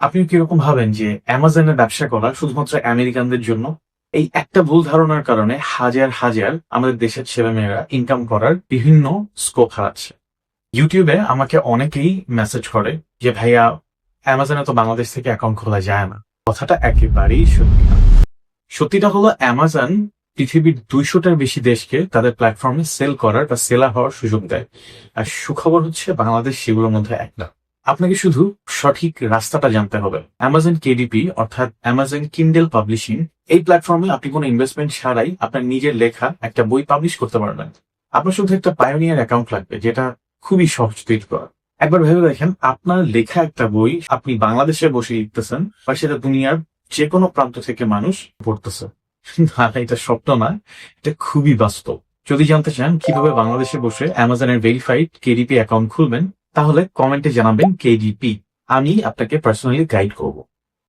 আপনি কীরকম ভাবেন যে অ্যামাজনে ব্যবসা করা শুধুমাত্র আমেরিকানদের জন্য? এই একটা ভুল ধারণার কারণে হাজার হাজার আমাদের দেশের ছেলেমেয়েরা ইনকাম করার বিভিন্ন স্কোপ হারাচ্ছে। ইউটিউবে আমাকে অনেকেই মেসেজ করে যে, ভাইয়া, অ্যামাজনে তো বাংলাদেশ থেকে অ্যাকাউন্ট খোলা যায় না। কথাটা একেবারেই সত্যি না। সত্যিটা হলো অ্যামাজন পৃথিবীর দুইশোটার বেশি দেশকে তাদের প্ল্যাটফর্মে সেল করার বা সেলার হওয়ার সুযোগ দেয়। আর সুখবর হচ্ছে বাংলাদেশ সেগুলোর মধ্যে একটা। আপনাকে শুধু সঠিক রাস্তাটা জানতে হবে। অ্যামাজন কেডিপি অর্থাৎ অ্যামাজন কিন্ডেল পাবলিশিং এই প্ল্যাটফর্মে আপনি কোনো ইনভেস্টমেন্ট ছাড়াই আপনার নিজের লেখা একটা বই পাবলিশ করতে পারবেন। আপনার শুধু একটা পায়োনিয়ার অ্যাকাউন্ট লাগবে, যেটা খুবই সহজ তৈরি করা। একবার ভেবে দেখেন, আপনার লেখা একটা বই আপনি বাংলাদেশে বসে লিখতেছেন বা সেটা দুনিয়ার যে কোনো প্রান্ত থেকে মানুষ পড়তেছে। না, এটা স্বপ্ন না, এটা খুবই বাস্তব। যদি জানতে চান কীভাবে বাংলাদেশে বসে অ্যামাজনের ভেরিফাইড কেডিপি অ্যাকাউন্ট খুলবেন, তাহলে কমেন্টে জানাবেন কেডিপি আমি আপনাকে পার্সোনালি গাইড করব।